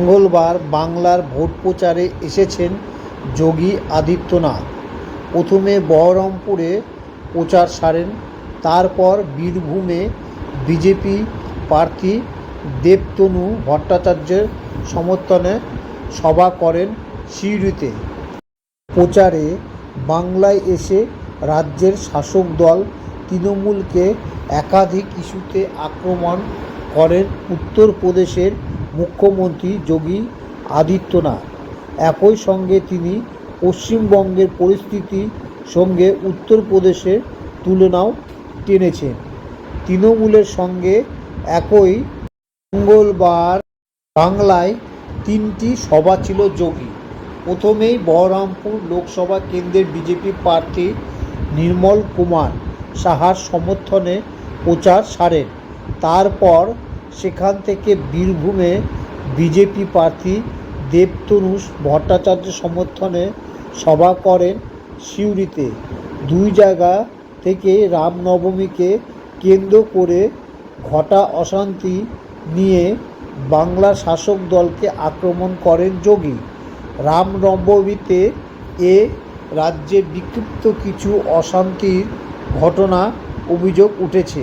মঙ্গলবার বাংলার ভোট প্রচারে এসেছেন যোগী আদিত্যনাথ। প্রথমে বহরমপুরে প্রচার সারেন, তারপর বীরভূমে বিজেপি প্রার্থী দেবতনু ভট্টাচার্যের সমর্থনে সভা করেন সিউড়িতে। প্রচারে বাংলায় এসে রাজ্যের শাসক দল তৃণমূলকে একাধিক ইস্যুতে আক্রমণ করেন উত্তরপ্রদেশের মুখ্যমন্ত্রী যোগী আদিত্যনাথ। একই সঙ্গে তিনি পশ্চিমবঙ্গের পরিস্থিতি সঙ্গে উত্তরপ্রদেশের তুলনাও টেনেছেন। তৃণমূলের সঙ্গে একই মঙ্গলবার বাংলায় তিনটি সভা ছিল যোগী। প্রথমেই বহরমপুর লোকসভা কেন্দ্রের বিজেপি প্রার্থী নির্মল কুমার সাহার সমর্থনে প্রচার সারেন। তারপর সেখান থেকে বীরভূমে বিজেপি প্রার্থী দেবতনুষ ভট্টাচার্য সমর্থনে সভা করেন সিউড়িতে। দুই জায়গা থেকে রামনবমীকে কেন্দ্র করে ঘটা অশান্তি নিয়ে বাংলা শাসক দলকে আক্রমণ করেন যোগী। রামনবমীতে এ রাজ্যে বিক্ষিপ্ত কিছু অশান্তির ঘটনা অভিযোগ উঠেছে।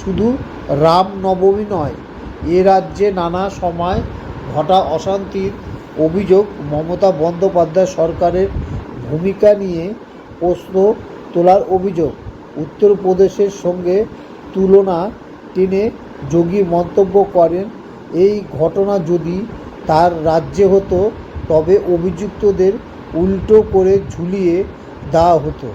শুধু রামনবমী নয় এ রাজ্যে নানা সময় ঘটা অশান্তির অভিযোগ মমতা বন্দ্যোপাধ্যায় সরকারের ভূমিকা নিয়ে প্রশ্ন তোলার অভিযোগ। উত্তরপ্রদেশের সঙ্গে তুলনা টেনে যোগী মন্তব্য করেন, এই ঘটনা যদি তার রাজ্যে হতো, তবে অভিযুক্তদের উল্টো করে ঝুলিয়ে দেওয়া হতো।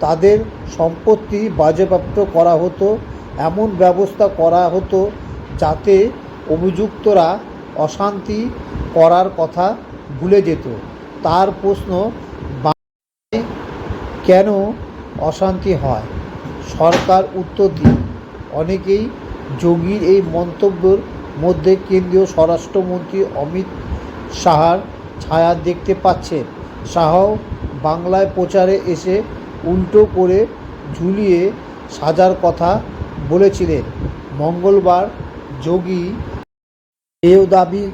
তাদের সম্পত্তি বাজেয়াপ্ত করা হতো, এমন ব্যবস্থা করা হতো যাতে অভিযুক্তরা অশান্তি করার কথা ভুলে যেত। তার প্রশ্ন কেন অশান্তি হয়? সরকার উত্তর দিন অনেকেই যোগীর এই মন্তব্যের মধ্যে কেন্দ্রীয় স্বরাষ্ট্রমন্ত্রী অমিত শাহার ছায়া দেখতে পাচ্ছেন। শাহও বাংলায় প্রচারে এসে উল্টো করে ঝুলিয়ে সাজার কথা বলেছিলেন। মঙ্গলবার যোগী এও দাবি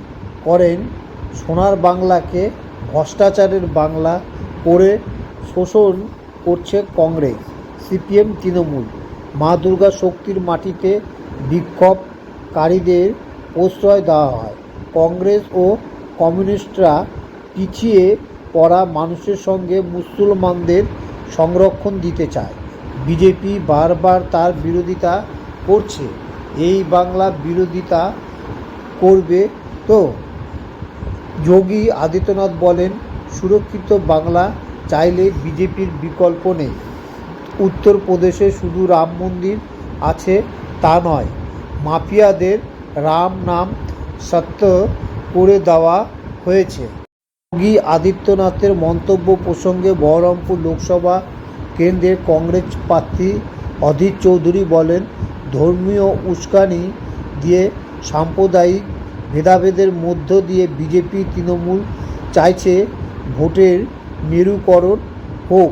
করেন, সোনার বাংলাকে ভ্রষ্টাচারের বাংলা করে শোষণ করছে কংগ্রেস, সিপিএম তৃণমূল। মা দুর্গা শক্তির মাটিতে বিক্ষোভকারীদের প্রশ্রয় দেওয়া হয়। কংগ্রেস ও কমিউনিস্টরা পিছিয়ে পড়া মানুষের সঙ্গে মুসলমানদের সংরক্ষণ দিতে চায়। বিজেপি বারবার তার বিরোধিতা করছে। এই বাংলা বিরোধিতা করবে তো? যোগী আদিত্যনাথ বলেন, সুরক্ষিত বাংলা চাইলে বিজেপির বিকল্প নেই। উত্তরপ্রদেশে শুধু রাম মন্দির আছে তা নয়, মাফিয়াদের রাম নাম সত্য করে দেওয়া হয়েছে। যোগী আদিত্যনাথের মন্তব্য প্রসঙ্গে বহরমপুর লোকসভা কেন্দ্রের কংগ্রেস প্রার্থী অধীর চৌধুরী বলেন ধর্মীয় উস্কানি দিয়ে সাম্প্রদায়িক ভেদাভেদের মধ্য দিয়ে বিজেপি, তৃণমূল চাইছে ভোটের মেরুকরণ হোক।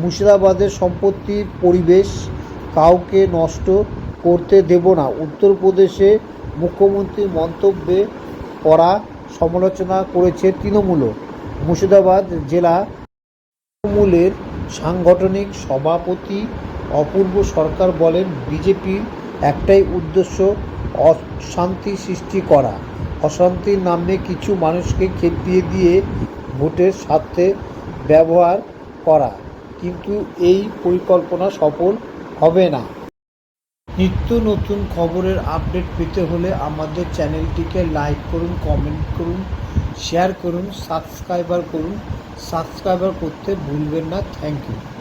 মুর্শিদাবাদের সম্পত্তির পরিবেশ কাউকে নষ্ট করতে দেব না। উত্তরপ্রদেশে মুখ্যমন্ত্রীর মন্তব্যে করা সমালোচনা করেছে তৃণমূলও। মুর্শিদাবাদ জেলা তৃণমূলের সাংগঠনিক সভাপতি অপূর্ব সরকার বলেন, বিজেপির একটাই উদ্দেশ্য অশান্তি সৃষ্টি করা। অশান্তির নামে কিছু মানুষকে খেপিয়ে দিয়ে ভোটের স্বার্থে ব্যবহার করা। কিন্তু এই পরিকল্পনা সফল হবে না। নিত্য নতুন খবরের আপডেট পেতে হলে আমাদের চ্যানেলটিকে লাইক করুন, কমেন্ট করুন, শেয়ার করুন, সাবস্ক্রাইবার করুন। সাবস্ক্রাইবার করতে ভুলবেন না। Thank you.